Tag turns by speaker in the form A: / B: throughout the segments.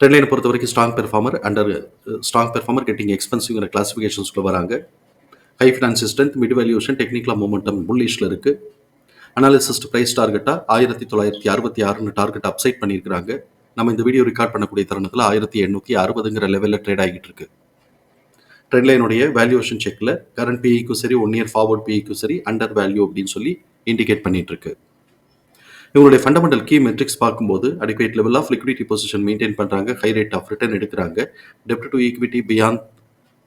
A: ட்ரெட்லைனை பொறுத்த வரைக்கும் strong performer under strong performer getting எக்ஸ்பென்சிவ்ங்கிற கிளாசிஃபிகேஷன்ஸ்குள்ள வராங்க. High finance strength mid valuation டெக்னிக்கலாக மூமெண்டம் புல்லிஷில் இருக்குது அனாலிசிஸ்ட் ப்ரைஸ் டார்கெட்டாக ஆயிரத்தி தொள்ளாயிரத்தி அறுபத்தி ஆறுன்னு டார்கெட் அப்சைட் பண்ணியிருக்கிறாங்க. நம்ம இந்த வீடியோ ரெக்கார்ட் பண்ணக்கூடிய தருணத்தில் ஆயிரத்தி எண்ணூற்றி அறுபதுங்கிற லெவலில் ட்ரேட் ஆகிட்டு இருக்கு ட்ரெண்ட்லைனுடைய வேல்யூவேஷன் செக்கில் கரண்ட் பிஇக்கும் சரி ஒன் இயர் ஃபார்வர்ட் பிஇக்கும் சரி அண்டர் வேல்யூ அப்படின்னு சொல்லி இண்டிகேட் பண்ணிட்டு இருக்கு இவங்களுடைய ஃபண்டமெண்டல் கீ மெட்ரிக்ஸ் பார்க்கும்போது adequate level of liquidity position maintain பண்ணுறாங்க ஹை ரேட் ஆஃப் ரிட்டர்ன் எடுக்கிறாங்க. டெப்ட் டு ஈக்விட்டி பியாண்ட்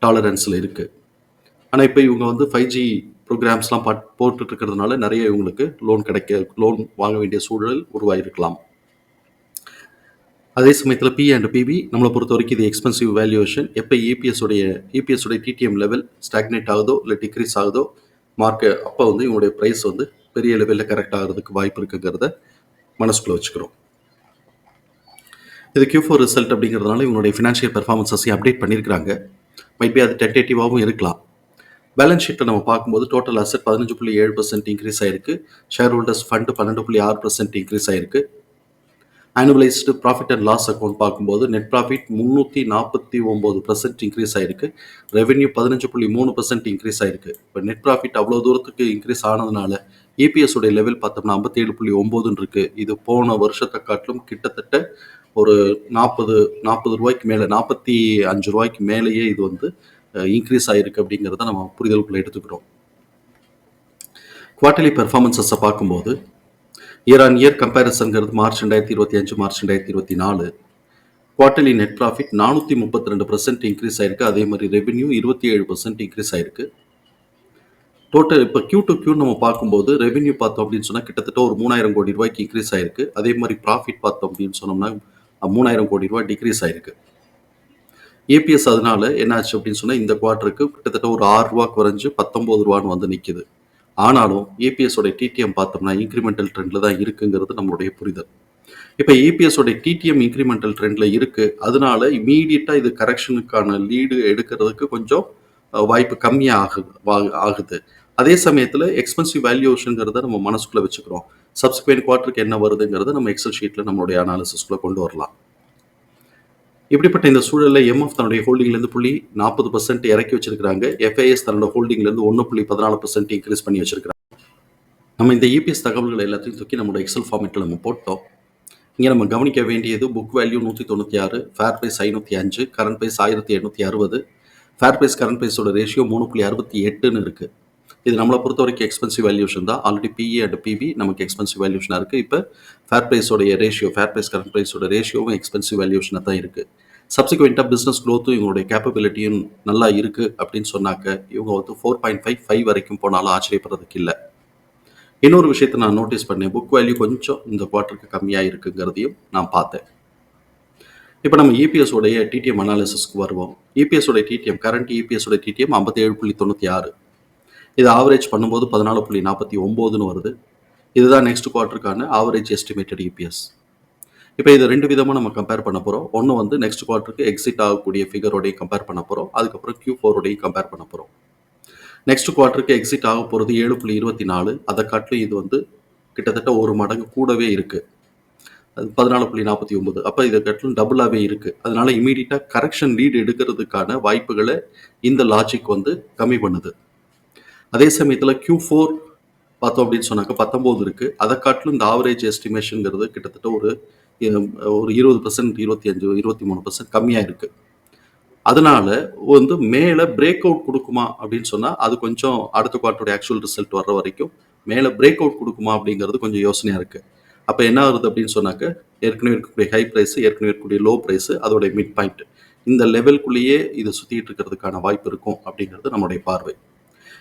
A: டாலரன்ஸில் இருக்குது ஆனால் இப்போ இவங்க வந்து ஃபைவ் ஜி ப்ரோக்ராம்ஸ்லாம் பாட் போட்டுட்டு இருக்கிறதுனால நிறைய இவங்களுக்கு லோன் கிடைக்க லோன் வாங்க வேண்டிய சூழல் உருவாகிருக்கலாம் அதே சமயத்தில் பி அண்ட் பிபி நம்மளை பொறுத்த வரைக்கும் இது எக்ஸ்பென்சிவ் வேல்யூவேஷன் எப்போ இபிஎஸ் உடைய இபிஎஸ் உடைய டிடிஎம் லெவல் ஸ்டாக்னேட் ஆகுதோ இல்லை டிக்ரீஸ் ஆகுதோ மார்க்கு அப்போ வந்து இவங்களுடைய ப்ரைஸ் வந்து பெரிய லெவலில் கரெக்ட் ஆகிறதுக்கு வாய்ப்பு இருக்குங்கிறத மனசுக்குள்ளே வச்சுக்கிறோம். இது கியூ ஃபோர் ரிசல்ட் அப்படிங்கிறதுனால இவங்களுடைய ஃபினான்ஷியல் பெர்ஃபார்மன்ஸஸையும் அப்டேட் பண்ணியிருக்கிறாங்க மைபி அது டென்டேட்டிவாகவும் இருக்கலாம். பேலன்ஸ் ஷீட்டை நம்ம பார்க்கும்போது டோட்டல் அசெட் பதினஞ்சு புள்ளி ஏழு பர்சன்ட் இன்க்ரீஸ் ஆயிருக்கு. ஷேர் ஹோல்டர்ஸ் ஃபண்டு பன்னெண்டு புள்ளி ஆறு பர்சன்ட் இன்க்ரீஸ் ஆயிருக்கு. Annualised profit and loss account பார்க்கும்போது நெட் ப்ராஃபிட் முந்நூற்றி நாற்பத்தி ஒம்பது பர்சன்ட் இன்க்ரீஸ் ஆயிருக்கு. ரெவென்யூ பதினஞ்சு புள்ளி மூணு பர்சன்ட் இன்க்ரீஸ் ஆயிருக்கு. இப்போ நெட் ப்ராஃபிட் அவ்வளோ தூரத்துக்கு இன்க்ரீஸ் ஆனதுனால இபிஎஸ் உடைய லெவல் பார்த்தோம்னா ஐம்பத்தேழு புள்ளி ஒம்போதுன்னு இருக்கு. இது போன வருஷத்தை காட்டிலும் கிட்டத்தட்ட ஒரு நாற்பது நாற்பது ரூபாய்க்கு மேலே நாற்பத்தி அஞ்சு ரூபாய்க்கு மேலேயே இது வந்து இன்க்ரீஸ் ஆகிருக்கு அப்படிங்கிறத நம்ம புரிதலுக்குள்ள எடுத்துக்கிறோம் குவார்டர்லி பெர்ஃபார்மன்ஸஸை பார்க்கும்போது இயர் ஆன் இயர் கம்பேரிசன்கிறது மார்ச் ரெண்டாயிரத்தி இருபத்தி அஞ்சு மார்ச் ரெண்டாயிரத்தி இருபத்தி நாலு. குவார்டர்லி நெட் ப்ராஃபிட் நானூற்றி முப்பத்தி ரெண்டு பர்சன்ட் இன்க்ரீஸ் ஆயிருக்கு. அதே மாதிரி ரெவென்யூ இருபத்தி ஏழு பர்சன்ட் இன்க்ரீஸ் ஆயிருக்கு. டோட்டல் இப்போ கியூ டு கியூ நம்ம பார்க்கும்போது ரெவென்யூ பார்த்தோம் அப்படின்னு சொன்னால் கிட்டத்தட்ட ஒரு மூணாயிரம் கோடி ரூபாய்க்கு இன்க்ரீஸ் ஆயிருக்கு. அதே மாதிரி ப்ராஃபிட் பார்த்தோம் அப்படின்னு சொன்னோம்னா மூணாயிரம் கோடி ரூபாய் டிக்ரீஸ் ஆயிருக்கு. ஏபிஎஸ் அதனால என்னாச்சு அப்படின்னு சொன்னால் இந்த குவார்ட்டருக்கு கிட்டத்தட்ட ஒரு ஆறு ரூபா குறைஞ்சு பத்தொம்போது ரூபான்னு வந்து நிற்கிது ஆனாலும் ஏபிஎஸோட டிடிஎம் பார்த்தோம்னா இன்க்ரிமெண்டல் ட்ரெண்டில் தான் இருக்குங்கிறது நம்மளுடைய புரிதல். இப்போ ஏபிஎஸோட டிடிஎம் இன்க்ரிமெண்டல் ட்ரெண்டில் இருக்குது அதனால இமீடியட்டாக இது கரெக்ஷனுக்கான லீடு எடுக்கிறதுக்கு கொஞ்சம் வாய்ப்பு கம்மியாக ஆகுது ஆகுது. அதே சமயத்தில் எக்ஸ்பென்சிவ் வேல்யூஷனுங்கிறத நம்ம மனசுக்குள்ளே வச்சுக்கிறோம். சப்சிக்வெண்ட் குவார்ட்டருக்கு என்ன வருதுங்கிறத நம்ம எக்ஸல் ஷீட்டில் நம்மளுடைய அனாலிசிஸ்குள்ளே கொண்டு வரலாம். இப்படிப்பட்ட இந்த சூழலில் எம்எஃப் தன்னுடைய ஹோல்டிங்லேருந்து புள்ளி நாற்பது பர்சன்ட் இறக்கி வச்சிருக்காங்க எஃப்ஐஎஸ் தன்னோட ஹோல்டிங்லேருந்து ஒன்று புள்ளி பதினாலு பர்சன்ட் இன்க்ரீஸ் பண்ணி வச்சிருக்கிறாங்க. நம்ம இந்த இபிஎஸ் தகவல்கள் எல்லாத்தையும் தூக்கி நம்மளோட எக்ஸல் ஃபார்மேட்டில் நம்ம போட்டோம். இங்கே நம்ம கவனிக்க வேண்டியது புக் வேல்யூ நூற்றி தொண்ணூற்றி ஆறு ஃபேர் ப்ரைஸ் ஐநூற்றி அஞ்சு கரண்ட் ப்ரைஸ் ஆயிரத்தி எண்ணூற்றி அறுபது. ஃபேர் ப்ரைஸ் கரண்ட் ப்ரைஸோட ரேஷியோ மூணு புள்ளி அறுபத்தி எட்டுன்னு இருக்குது இது நம்மளை பொறுத்த வரைக்கும் எக்ஸ்பென்சிவ் வேல்யூஷன் தான் ஆல்ரெடி பிஇ அண்ட் பிபி நமக்கு எக்ஸ்பென்சிவ் வேல்யூஷனாக இருக்குது இப்போ ஃபேர் ப்ரைஸோடைய ரேஷியோ ஃபேர் ப்ரைஸ் கரண்ட் ப்ரைஸோட ரேஷியோவும் எக்ஸ்பென்சிவ் வேல்யூஷனாக தான் இருக்குது சப்சிக்வெண்ட்டாக பிஸ்னஸ் க்ரோத்தும் இவங்களுடைய கேப்பபிலிட்டியும் நல்லா இருக்குது அப்படின்னு சொன்னாக்க இவங்க வந்து ஃபோர் பாயிண்ட் ஃபைவ் ஃபைவ் வரைக்கும் போனாலும் ஆச்சரியப்படுறதுக்கு இல்லை. இன்னொரு விஷயத்தை நான் நோட்டீஸ் பண்ணேன். புக் வேல்யூ கொஞ்சம் இந்த குவார்ட்டருக்கு கம்மியாக இருக்குங்கிறதையும் நான் பார்த்தேன். இப்போ நம்ம இபிஎஸ் உடைய டிடிஎம் அனாலிசிஸ்க்கு வருவோம். இபிஎஸ் உடைய டிடிஎம் கரண்ட் இபிஎஸ் உடைய டிடிஎம் ஐம்பத்தேழு புள்ளி தொண்ணூற்றி ஆறு. இது ஆவரேஜ் பண்ணும்போது பதினாலு புள்ளி நாற்பத்தி ஒம்போதுன்னு வருது. இதுதான் நெக்ஸ்ட் குவார்ட்டருக்கான ஆவரேஜ் எஸ்டிமேட்டட் இபிஎஸ் இப்போ இது ரெண்டு விதமாக நம்ம கம்பேர் பண்ண போகிறோம் ஒன்று வந்து நெக்ஸ்ட் குவார்ட்டருக்கு எக்ஸிட் ஆகக்கூடிய ஃபிகரோடையும் கம்பேர் பண்ண போகிறோம் அதுக்கப்புறம் கியூ ஃபோரோடையும் கம்பேர் பண்ண போகிறோம் நெக்ஸ்ட் குவார்ட்டருக்கு எக்ஸிட் ஆக போகிறது ஏழு புள்ளி இருபத்தி நாலு. அதை காட்டிலும் இது வந்து கிட்டத்தட்ட ஒரு மடங்கு கூடவே இருக்குது அது பதினாலு புள்ளி நாற்பத்தி ஒன்பது. அப்போ இதை கட்டிலும் டபுளாகவே இருக்குது அதனால இமீடியட்டாக கரெக்ஷன் லீடு எடுக்கிறதுக்கான வாய்ப்புகளை இந்த லாஜிக் வந்து கம்மி பண்ணுது. அதே சமயத்தில் க்யூ ஃபோர் பார்த்தோம் அப்படின்னு சொன்னாக்க பத்தொம்போது இருக்குது அதை காட்டிலும் இந்த ஆவரேஜ் எஸ்டிமேஷனுங்கிறது கிட்டத்தட்ட ஒரு ஒரு இருபது பர்சன்ட் இருபத்தி அஞ்சு இருபத்தி மூணு பர்சன்ட் கம்மியாக இருக்குது அதனால வந்து மேலே பிரேக் அவுட் கொடுக்குமா அப்படின்னு சொன்னால் அது கொஞ்சம் அடுத்த குவார்ட்டருடைய ஆக்சுவல் ரிசல்ட் வர்ற வரைக்கும் மேலே பிரேக் அவுட் கொடுக்குமா அப்படிங்கிறது கொஞ்சம் யோசனையாக இருக்குது அப்போ என்ன ஆகுது அப்படின்னு சொன்னாக்க ஏற்கனவே இருக்கக்கூடிய ஹை ப்ரைஸ் ஏற்கனவே இருக்கக்கூடிய லோ ப்ரைஸ் அதோடைய மிட் பாயிண்ட் இந்த லெவல்குள்ளேயே இது சுற்றிட்டு இருக்கிறதுக்கான வாய்ப்பு இருக்கும் அப்படிங்கிறது நம்மளுடைய பார்வை.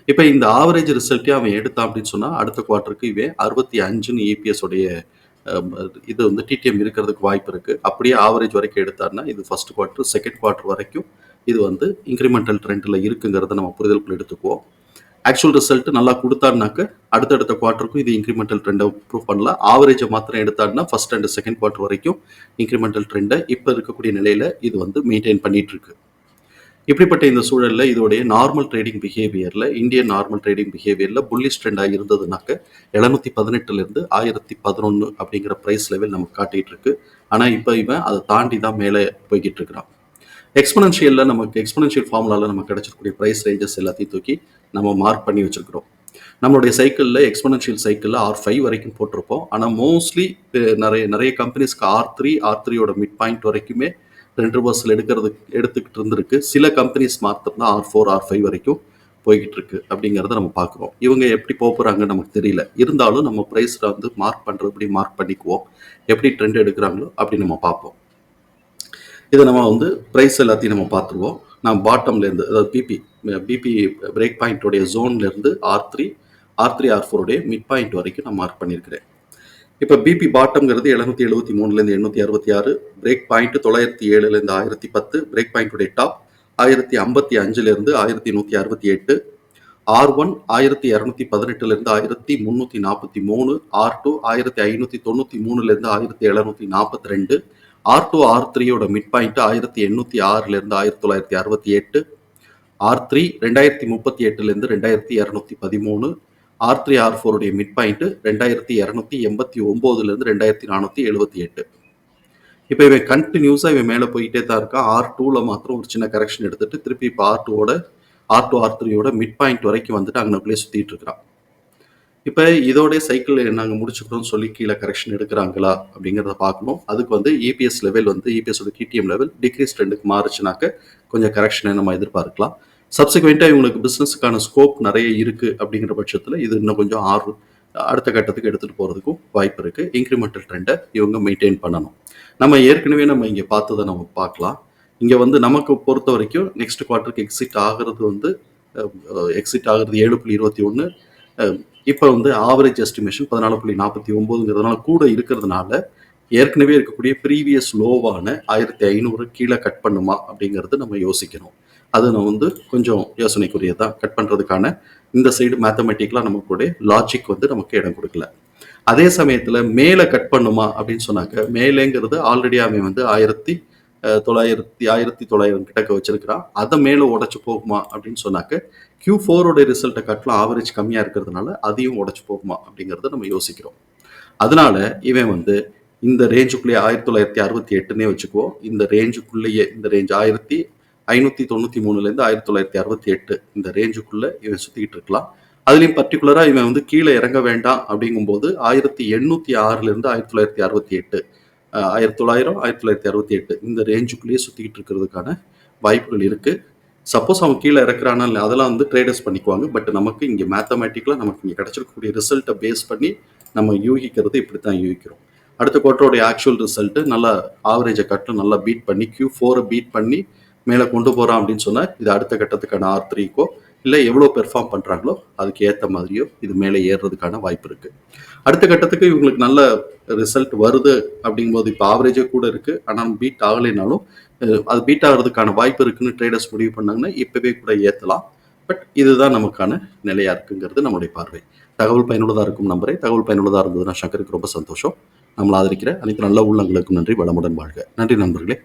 A: இப்போ இந்த ஆவரேஜ் ரிசல்ட்டே அவன் எடுத்தான் அப்படின்னு சொன்னால் அடுத்த குவார்ட்டருக்கு இவன் அறுபத்தி அஞ்சுன்னு இபிஎஸ் உடைய இது வந்து டிடிஎம் இருக்கிறதுக்கு வாய்ப்பு இருக்குது அப்படியே ஆவரேஜ் வரைக்கும் எடுத்தாருன்னா இது ஃபர்ஸ்ட் குவார்ட்டர் செகண்ட் குவார்ட்டர் வரைக்கும் இது வந்து இன்க்ரிமெண்டல் ட்ரெண்டில் இருக்குங்கிறத நம்ம புரிதலுக்குள்ள எடுத்துக்குவோம். ஆக்சுவல் ரிசல்ட் நல்லா கொடுத்தாருனாக்க அடுத்தடுத்த குவார்ட்டருக்கும் இது இன்க்ரிமெண்டல் ட்ரெண்டை ப்ரூவ் பண்ணலாம். ஆவரேஜை மாத்திரம் எடுத்தாருன்னா ஃபர்ஸ்ட் அண்ட் செகண்ட் குவார்ட்டர் வரைக்கும் இன்க்ரிமெண்டல் ட்ரெண்டை இப்போ இருக்கக்கூடிய நிலையில் இது வந்து மெயின்டைன் பண்ணிட்டு இருக்கு இப்படிப்பட்ட இந்த சூழலில் இதோடைய நார்மல் ட்ரேடிங் பிஹேவியரில் இந்தியன் நார்மல் ட்ரேடிங் பிஹேவியரில் புல்லிஷ் ட்ரெண்டாக இருந்ததுனாக்க எழுநூத்தி பதினெட்டுலேருந்து ஆயிரத்தி பதினொன்று அப்படிங்கிற ப்ரைஸ் லெவல் நமக்கு காட்டிகிட்டு இருக்கு ஆனால் இப்போ இவன் அதை தாண்டி தான் மேலே போய்கிட்டு இருக்கிறான். எக்ஸ்பனன்ஷியலில் நமக்கு எக்ஸ்பனன்ஷியல் ஃபார்முலாவில் நமக்கு கிடைச்சிருக்கக்கூடிய ப்ரைஸ் ரேஞ்சஸ் எல்லாத்தையும் தூக்கி நம்ம மார்க் பண்ணி வச்சுருக்கிறோம். நம்மளுடைய சைக்கிளில் எக்ஸ்பனன்ஷியல் சைக்கிளில் ஆர் ஃபைவ் வரைக்கும் போட்டிருப்போம். ஆனால் மோஸ்ட்லி நிறைய நிறைய கம்பெனிஸ்க்கு ஆர் த்ரீ ஆர் த்ரீயோட மிட் பாயிண்ட் வரைக்குமே ரெண்டு ரிவர்சல் எடுக்கிறது எடுத்துக்கிட்டு இருந்திருக்கு. சில கம்பெனிஸ் மாத்திரம் ஆர் ஃபோர் ஆர் ஃபைவ் வரைக்கும் போய்கிட்டு இருக்கு அப்படிங்கிறத நம்ம பார்க்குறோம். இவங்க எப்படி போக போகிறாங்கன்னு நமக்கு தெரியல. இருந்தாலும் நம்ம ப்ரைஸில் வந்து மார்க் பண்ணுறபடி மார்க் பண்ணிக்குவோம். எப்படி ட்ரெண்ட் எடுக்கிறாங்களோ அப்படி நம்ம பார்ப்போம். இதை நம்ம வந்து ப்ரைஸ் எல்லாத்தையும் நம்ம பார்த்துருவோம். நான் பாட்டம்லேருந்து அதாவது பிபி பிபி பிரேக் பாயிண்டோடைய ஜோன்லேருந்து R three R three R ஃபோருடைய mid point வரைக்கும் நான் மார்க் பண்ணியிருக்கிறேன். இப்போ பிபி பாட்டம்ங்கிறது எழுநூத்தி எழுபத்தி மூணுலேருந்து எண்ணூற்றி அறுபத்தி ஆறு பிரேக் பாயிண்ட் தொள்ளாயிரத்தி ஏழுலேருந்து ஆயிரத்தி பத்து பிரேக் பாயிண்ட்டுடைய டாப் ஆயிரத்தி ஐம்பத்தி அஞ்சுலேருந்து ஆயிரத்தி நூற்றி அறுபத்தி எட்டு ஆர் ஒன் ஆயிரத்தி இரநூத்தி பதினெட்டுலேருந்து ஆயிரத்தி முந்நூற்றி நாற்பத்தி மூணு ஆர் டூ ஆயிரத்தி ஐநூற்றி தொண்ணூற்றி மூணுலேருந்து ஆயிரத்தி எழுநூற்றி நாற்பத்தி ரெண்டு ஆர் டூ ஆர் த்ரீயோட மிட் பாயிண்ட் ஆயிரத்தி எண்ணூற்றி ஆறுலேருந்து ஆயிரத்தி தொள்ளாயிரத்தி அறுபத்தி எட்டு ஆர் த்ரீ ரெண்டாயிரத்தி முப்பத்தி எட்டுலேருந்து ரெண்டாயிரத்தி இரநூத்தி பதிமூணு ஆர் த்ரீ ஆர் ஃபோருடைய மிட் பாயிண்ட்டு ரெண்டாயிரத்தி இரநூத்தி எண்பத்தி ஒம்போதுலேருந்து ரெண்டாயிரத்தி நானூற்றி எழுபத்தி எட்டு. இப்போ இவன் கண்டினியூஸாக இவன் மேலே போயிட்டே தான் இருக்கான். ஆர் டூவில் மாத்திரம் ஒரு சின்ன கரெக்ஷன் எடுத்துட்டு திருப்பி இப்போ ஆர் டூவோட ஆர் டூ ஆர் த்ரீயோட மிட் பாயிண்ட் வரைக்கும் வந்துட்டு அங்கே அப்படியே சுற்றிட்டு இருக்கிறான். இப்போ இதோடைய சைக்கிள் நாங்கள் முடிச்சுக்கிறோம்னு சொல்லி கீழே கரெக்ஷன் எடுக்கிறாங்களா அப்படிங்கிறத பார்க்கணும். அதுக்கு வந்து இபிஎஸ் லெவல் வந்து இபிஎஸோட டிடிஎம் லெவல் டிக்ரீஸ் ட்ரெண்டுக்கு மாறுச்சுனாக்க கொஞ்சம் கரெக்ஷனை நம்ம எதிர்பார்க்கலாம். சப்சிக்வெண்ட்டாக இவங்களுக்கு பிஸ்னஸுக்கான ஸ்கோப் நிறைய இருக்குது அப்படிங்கிற பட்சத்தில் இது இன்னும் கொஞ்சம் ஆறு அடுத்த கட்டத்துக்கு எடுத்துகிட்டு போகிறதுக்கும் வாய்ப்பு இருக்குது இன்க்ரிமெண்டல் ட்ரெண்டை இவங்க மெயின்டைன் பண்ணணும். நம்ம ஏற்கனவே நம்ம இங்கே பார்த்ததை நம்ம பார்க்கலாம். இங்கே வந்து நமக்கு பொறுத்த வரைக்கும் நெக்ஸ்ட் குவார்ட்டருக்கு எக்ஸிட் ஆகிறது வந்து எக்ஸிட் ஆகிறது ஏழு புள்ளி இருபத்தி ஒன்று இப்போ வந்து ஆவரேஜ் எஸ்டிமேஷன் பதினாலு புள்ளி நாற்பத்தி ஒம்போதுங்கிறதுனால கூட இருக்கிறதுனால ஏற்கனவே இருக்கக்கூடிய ப்ரீவியஸ் லோவான ஆயிரத்தி ஐநூறு கீழே கட் பண்ணுமா அப்படிங்கிறது நம்ம யோசிக்கணும். அது நம்ம வந்து கொஞ்சம் யோசனைக்குரியதான் கட் பண்ணுறதுக்கான இந்த சைடு மேத்தமெட்டிக்கலாக நமக்குடைய லாஜிக் வந்து நமக்கு இடம் கொடுக்கல. அதே சமயத்தில் மேலே கட் பண்ணுமா அப்படின்னு சொன்னாக்க மேலேங்கிறது ஆல்ரெடி அவன் வந்து ஆயிரத்தி தொள்ளாயிரத்தி ஆயிரத்தி தொள்ளாயிரம் கிட்டக்க வச்சிருக்கிறான் அதை மேலே உடச்சி போகுமா அப்படின்னு சொன்னாக்க கியூ ஃபோரோட ரிசல்ட்டை கட்டலாம் ஆவரேஜ் கம்மியாக இருக்கிறதுனால அதையும் உடச்சு போகுமா அப்படிங்கிறத நம்ம யோசிக்கிறோம். அதனால இவன் வந்து இந்த ரேஞ்சுக்குள்ளேயே ஆயிரத்தி தொள்ளாயிரத்தி அறுபத்தி எட்டுனே வச்சுக்குவோம் இந்த ரேஞ்சுக்குள்ளேயே இந்த ரேஞ்ச் ஆயிரத்தி ஐநூற்றி தொண்ணூற்றி மூணுலேருந்து ஆயிரத்தி தொள்ளாயிரத்தி அறுபத்தி எட்டு இந்த ரேஞ்சுக்குள்ளே இவன் சுற்றிக்கிட்டு இருக்கலாம். அதுலேயும் பர்டிகுலராக இவன் வந்து கீழே இறங்க வேண்டாம் அப்படிங்கும்போது ஆயிரத்தி எண்ணூற்றி ஆறுலேருந்து ஆயிரத்தி தொள்ளாயிரத்தி அறுபத்தி எட்டு ஆயிரத்தி தொள்ளாயிரம் ஆயிரத்தி தொள்ளாயிரத்தி அறுபத்தி எட்டு இந்த ரேஞ்சுக்குள்ளேயே சுற்றிக்கிட்டு இருக்கிறதுக்கான வாய்ப்புகள் இருக்குது சப்போஸ் அவன் கீழே இறக்குறானா இல்லை அதெல்லாம் வந்து ட்ரேடர்ஸ் பண்ணிக்குவாங்க. பட் நமக்கு இங்கே மேத்தமேட்டிக்கலாக நமக்கு இங்கே கிடச்சிருக்கக்கூடிய ரிசல்ட்டை பேஸ் பண்ணி நம்ம யூகிக்கிறது இப்படி தான் யூகிக்கிறோம். அடுத்த குவார்ட்டருடைய ஆக்சுவல் ரிசல்ட்டு நல்லா ஆவரேஜை கட்டும் நல்லா பீட் பண்ணி கியூ ஃபோரை பீட் பண்ணி மேலே கொண்டு போகிறான் அப்படின்னு சொன்னால் இது அடுத்த கட்டத்துக்கான ஆர் த்ரீக்கோ இல்லை எவ்வளோ பெர்ஃபார்ம் பண்ணுறாங்களோ அதுக்கு ஏற்ற மாதிரியோ இது மேலே ஏறுறதுக்கான வாய்ப்பு இருக்குது அடுத்த கட்டத்துக்கு இவங்களுக்கு நல்ல ரிசல்ட் வருது அப்படிங்கும்போது இப்போ ஆவரேஜே கூட இருக்குது ஆனால் பீட் ஆகலைனாலும் அது பீட் ஆகிறதுக்கான வாய்ப்பு இருக்குன்னு ட்ரேடர்ஸ் முடிவு பண்ணாங்கன்னா இப்போவே கூட ஏற்றலாம் பட் இதுதான் நமக்கான நிலையாக இருக்குங்கிறது நம்மளுடைய பார்வை. தகவல் பயனுள்ளதாக இருக்கும் நம்பரை. தகவல் பயனுள்ளதாக இருந்ததுன்னா சங்கருக்கு ரொம்ப சந்தோஷம். நம்மளை ஆதரிக்கிற அனைத்து நல்ல உள்ளங்களுக்கும் நன்றி. வளமுடன் வாழ்க. நன்றி நண்பர்களே.